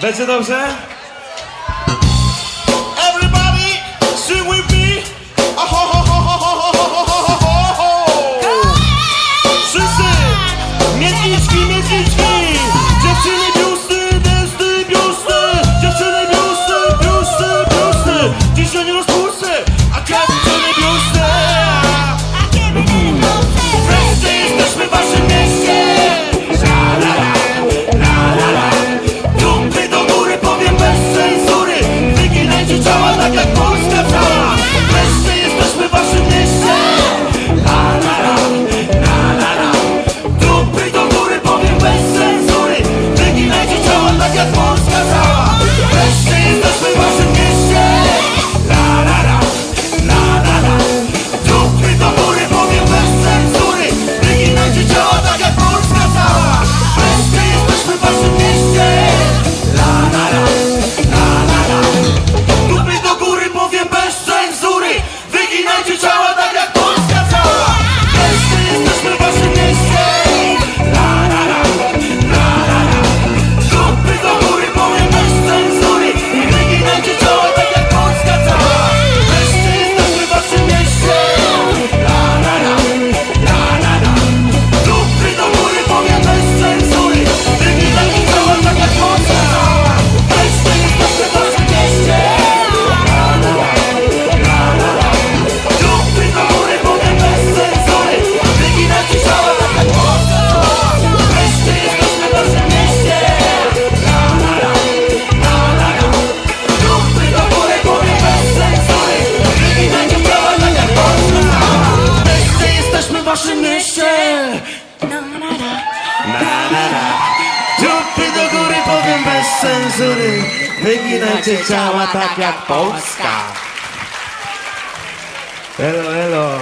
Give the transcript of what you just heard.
Będzie dobrze? Everybody, sing with me. Ho, ho, ho, ho, ho, ho, ho, ho, ho, ho. Wszyscy, miedniczki, miedniczki, dziewczyny, dziewczyny. Na, na, na. Dziupy do góry powiem bez cenzury. Wyginajcie ciała tak, tak jak Polska. Elo, elo.